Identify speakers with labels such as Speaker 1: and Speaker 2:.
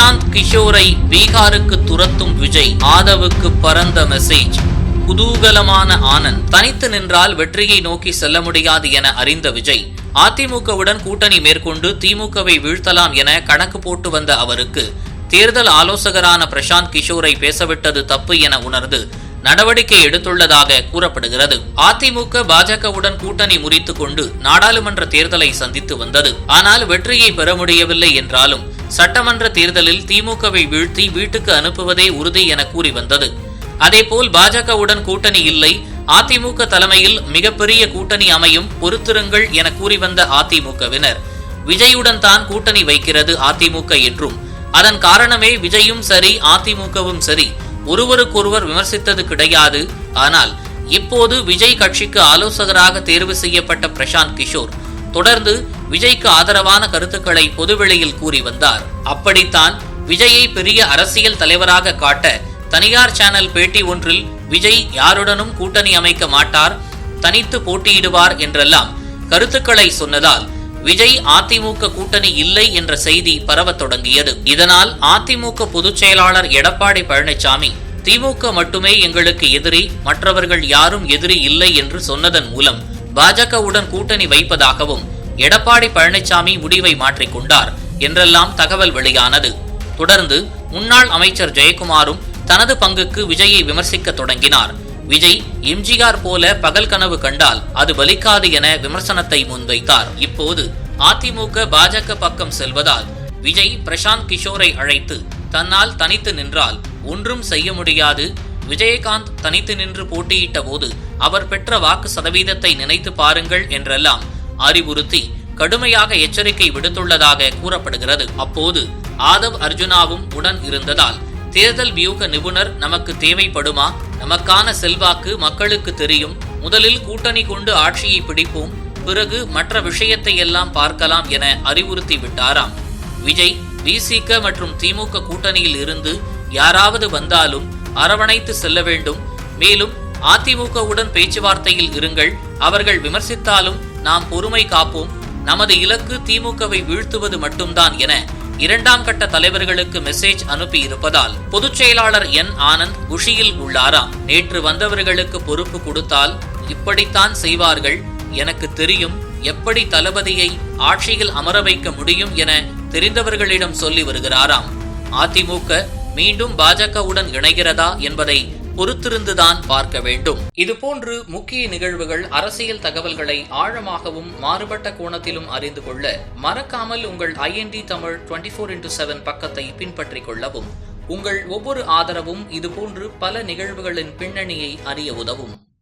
Speaker 1: பிரசாந்த் கிஷோரை பீகாருக்கு துரத்தும் விஜய் ஆதவுக்கு பரந்த மெசேஜ் குதூகலமான ஆனந்த் தனித்து நின்றால் வெற்றியை நோக்கி செல்ல முடியாது என அறிந்த விஜய் அதிமுகவுடன் கூட்டணி மேற்கொண்டு திமுகவை வீழ்த்தலாம் என கணக்கு போட்டு வந்த அவருக்கு தேர்தல் ஆலோசகரான பிரசாந்த் கிஷோரை பேசவிட்டது தப்பு என உணர்ந்து நடவடிக்கை எடுத்துள்ளதாக கூறப்படுகிறது அதிமுக பாஜகவுடன் கூட்டணி முறித்துக் கொண்டு நாடாளுமன்ற தேர்தலை சந்தித்து வந்தது ஆனால் வெற்றியை பெற முடியவில்லை என்றாலும் சட்டமன்ற தேர்தலில் திமுகவை வீழ்த்தி வீட்டுக்கு அனுப்புவதே உறுதி என கூறி வந்தது அதேபோல் பாஜகவுடன் கூட்டணி இல்லை அதிமுக தலைமையில் மிகப்பெரிய கூட்டணி அமையும் பொறுத்திருங்கள் என கூறி வந்த அதிமுகவினர் விஜயுடன் தான் கூட்டணி வைக்கிறது அதிமுக என்றும் அதன் காரணமே விஜயும் சரி அதிமுகவும் சரி ஒருவருக்கொருவர் விமர்சித்தது கிடையாது ஆனால் இப்போது விஜய் கட்சிக்கு ஆலோசகராக தேர்வு செய்யப்பட்ட பிரசாந்த் கிஷோர் தொடர்ந்து விஜய்க்கு ஆதரவான கருத்துக்களை பொதுவெளியில் கூறி வந்தார் அப்படித்தான் விஜயை பெரிய அரசியல் தலைவராக காட்ட தனியார் சேனல் பேட்டி ஒன்றில் விஜய் யாருடனும் கூட்டணி அமைக்க மாட்டார் தனித்து போட்டியிடுவார் என்றெல்லாம் கருத்துக்களை சொன்னதால் விஜய் அதிமுக கூட்டணி இல்லை என்ற செய்தி பரவத் தொடங்கியது இதனால் அதிமுக பொதுச் செயலாளர் எடப்பாடி பழனிசாமி திமுக மட்டுமே எங்களுக்கு எதிரி மற்றவர்கள் யாரும் எதிரி இல்லை என்று சொன்னதன் மூலம் பாஜகவுடன் கூட்டணி வைப்பதாகவும் எடப்பாடி பழனிசாமி முடிவை மாற்றிக்கொண்டார் என்றெல்லாம் தகவல் வெளியானது தொடர்ந்து முன்னாள் அமைச்சர் ஜெயக்குமாரும் தனது பங்குக்கு விஜயை விமர்சிக்க தொடங்கினார் விஜய் எம்ஜிஆர் போல பகல் கனவு கண்டால் அது பலிக்காது என விமர்சனத்தை முன்வைத்தார் இப்போது அதிமுக பாஜக பக்கம் செல்வதால் விஜய் பிரசாந்த் கிஷோரை அழைத்து தன்னால் தனித்து நின்றால் ஒன்றும் செய்ய முடியாது விஜயகாந்த் தனித்து நின்று போட்டியிட்ட போது அவர் பெற்ற வாக்கு சதவீதத்தை நினைத்து பாருங்கள் என்றெல்லாம் அறிவுறுத்தி கடுமையாக எச்சரிக்கை விடுத்துள்ளதாக கூறப்படுகிறது அப்போது ஆதவ் அர்ஜுனாவும் உடன் இருந்ததால் தேர்தல் வியூக நிபுணர் நமக்கு தேவைப்படுமா நமக்கான செல்வாக்கு மக்களுக்கு தெரியும் முதலில் கூட்டணி கொண்டு ஆட்சியை பிடிப்போம் பிறகு மற்ற விஷயத்தை எல்லாம் பார்க்கலாம் என அறிவுறுத்தி விட்டாராம் விஜய் விசிக மற்றும் திமுக கூட்டணியில் இருந்து யாராவது வந்தாலும் அரவணைத்து செல்ல வேண்டும் மேலும் அதிமுகவுடன் பேச்சுவார்த்தையில் இருங்கள் அவர்கள் விமர்சித்தாலும் நாம் பொறுமை காப்போம் நமது இலக்கு திமுகவை வீழ்த்துவது மட்டும்தான் என இரண்டாம் கட்ட தலைவர்களுக்கு மெசேஜ் அனுப்பி இருப்பதால் பொதுச் செயலாளர் என் ஆனந்த் குஷியில் உள்ளாராம் நேற்று வந்தவர்களுக்கு பொறுப்பு கொடுத்தால் இப்படித்தான் செய்வார்கள் எனக்கு தெரியும் எப்படி தளபதியை ஆட்சியில் அமர வைக்க முடியும் என தெரிந்தவர்களிடம் சொல்லி வருகிறாராம் அதிமுக மீண்டும் பாஜகவுடன் இணைகிறதா என்பதை பொறுத்திருந்துதான் பார்க்க வேண்டும்
Speaker 2: இதுபோன்று முக்கிய நிகழ்வுகள் அரசியல் தகவல்களை ஆழமாகவும் மாறுபட்ட கோணத்திலும் அறிந்து கொள்ள மறக்காமல் உங்கள் IND Tamil twenty four into seven பக்கத்தை பின்பற்றிக் கொள்ளவும் உங்கள் ஒவ்வொரு ஆதரவும் இதுபோன்று பல நிகழ்வுகளின் பின்னணியை அறிய உதவும்